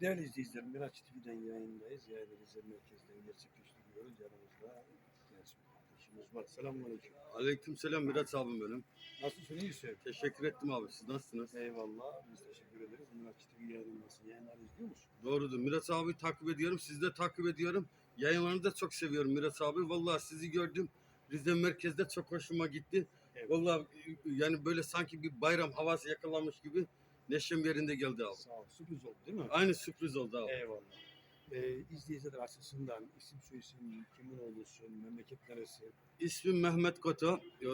Değerli izleyiciler, Miraç TV'den yayındayız. Yayını Rize merkezden gerçekleştiriyoruz. Yanımızda genç bir kardeşimiz var. Selamünaleyküm. Aleykümselam Miraç abim benim. Nasılsın? İyisin? Teşekkür ettim abi. Siz nasılsınız? Eyvallah. Biz teşekkür ederiz. Miraç TV yayınındasın. Yayınları izliyor musun? Doğrudur. Miraç abi takip ediyorum. Sizi de takip ediyorum. Yayınlarını da çok seviyorum Miraç abi. Vallahi sizi gördüm. Rize merkezde çok hoşuma gitti. Evet. Vallahi yani böyle sanki bir bayram havası yakalanmış gibi neşem yerinde geldi abi. Sağ ol. Sürpriz oldu değil mi? Aynı sürpriz oldu abi. Eyvallah. Ee, izleyiciler açısından isim soyisim, kimin oğlusun, memleket neresi? İsmim Mehmet Koto. Ee,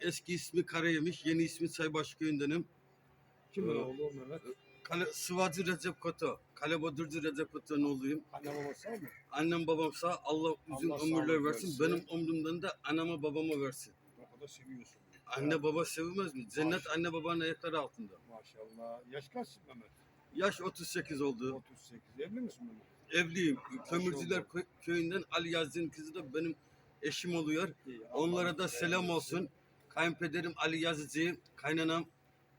eski ismi Karayemiş. Yeni ismi Saybaşı köyündenim. Kimin Ee, oğlu Mehmet? Kale, Sıvacı Recep Koto. Kale Bodurcu Recep Koto'nun oğluyum. Anne babası sağ mı? Annem babam sağ. Allah uzun Allah ömürler versin. versin. Benim ömrümden de anama babama versin. O kadar seviyorsun. Anne baba sevilmez mi? Cennet Maş- anne babanın ayakları altında. Maşallah. Yaş kaç Mehmet? Yaş 38 oldu. 38. Evli misin Mehmet? Evliyim. Kömürcüler kö- köyünden Ali Yazıcı'nın kızı da benim eşim oluyor. İyi, Onlara da selam razı olsun. Kayınpederim Ali Yazıcı, kaynanam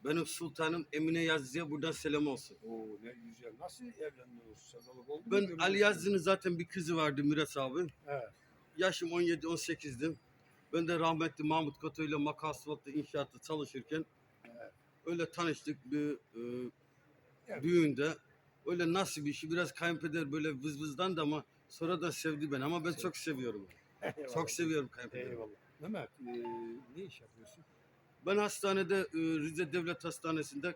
benim sultanım Emine Yazıcı'ya buradan selam olsun. Oo ne güzel. Nasıl evlendiniz? Sevdalık oldu mu? Ben Ali? Yazıcı'nın zaten bir kızı vardı Miras abi. Evet. Yaşım 17-18'dim. Ben de rahmetli Mahmut Koto ile Makasvat'ta inşaatta çalışırken Evet. öyle tanıştık bir e, Evet. düğünde. Öyle nasıl bir işi biraz kayınpeder böyle vız vızdan da ama sonradan sevdi beni ama ben çok seviyorum. Eyvallah. Çok seviyorum kayınpederi. Eyvallah. Mehmet e, ne iş yapıyorsun? Ben hastanede e, Rize Devlet Hastanesi'nde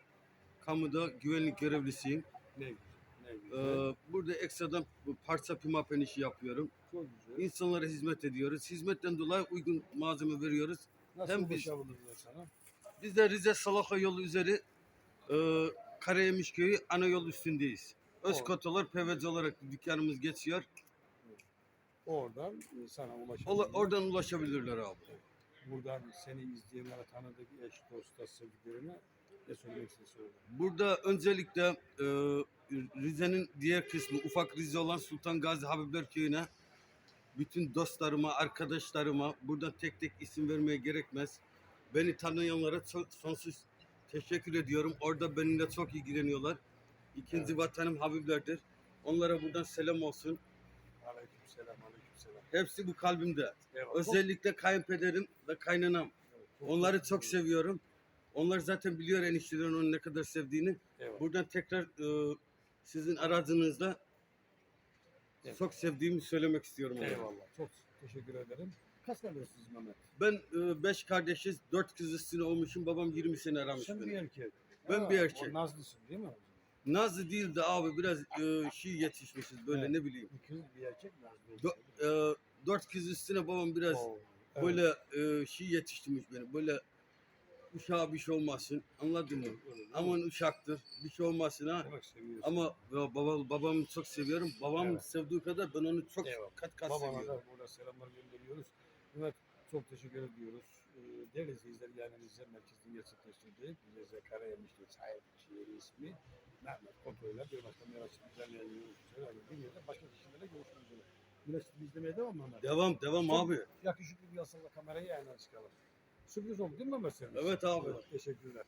kamuda güvenlik görevlisiyim. Ne güzel. Ee, burada ekstradan bu parça pimapen işi yapıyorum. Çok güzel. İnsanlara hizmet ediyoruz. Hizmetten dolayı uygun malzeme veriyoruz. Nasıl hem biz- ulaşabilirler sana? Biz de Rize Salaka yolu üzeri e, Karayemiş köyü ana yol üstündeyiz. Özkotalar PVC olarak dükkanımız geçiyor. Oradan e, sana ulaşabilirler. Ola- oradan ulaşabilirler abi. Buradan seni izleyenlere tanıdık eş, dosta, sevdiklerine ne söylemek istiyorsun? Burada öncelikle e, Rize'nin diğer kısmı ufak Rize olan Sultan Gazi Habibler Köyü'ne bütün dostlarıma, arkadaşlarıma buradan tek tek isim vermeye gerekmez. Beni tanıyanlara çok, sonsuz teşekkür ediyorum. Orada benimle çok ilgileniyorlar. İkinci Evet. vatanım Habiblerdir. Onlara buradan selam olsun. Aleyküm selam, aleyküm selam. Hepsi bu kalbimde. Eyvallah. Özellikle kayınpederim ve kaynanam. Evet, çok Onları çok ederim. seviyorum. Onlar zaten biliyor eniştelerin onu ne kadar sevdiğini. Eyvallah. Buradan tekrar e, sizin aracınızda Evet. çok sevdiğimi söylemek istiyorum. onlara. Eyvallah. Çok teşekkür ederim. Kaç kardeşsiniz Mehmet? Ben e, beş kardeşiz, dört kız üstüne olmuşum. Babam 20 sene aramış Sen bir beni. erkek. Ben bir erkek. O Nazlısın değil mi? Nazlı değil de abi biraz e, şey yetişmişiz böyle Evet. ne bileyim. Bir kız bir erkek Nazlı. Do- e, dört kız üstüne babam biraz Oo, evet. böyle e, şey yetiştirmiş beni. Böyle uşağa bir şey olmasın. Anladın mı? Aman uşaktır. Bir şey olmasın ha. Seviyorsun. Ama ya baba, babamı çok seviyorum. Babam Evet. sevdiği kadar ben onu çok Eyvallah. kat kat Babana seviyorum. da burada selamlar gönderiyoruz. Evet, çok teşekkür ediyoruz. Ee, değerli izleyiciler, yani Rize merkezinde gerçekleştirdik. Rize Karayemiş'te sahip şehri ismi Mehmet Koto'yla bir başka yayınlıyoruz. Güzel bir yerde başka kişilerle görüşmek üzere. Miraç TV izlemeye devam mı Mehmet? Devam devam Çok- abi. Yakışıklı bir yasalla kamerayı yayına çıkalım. Sürpriz oldu değil mi Mehmet senin? Evet abi. Teşekkürler.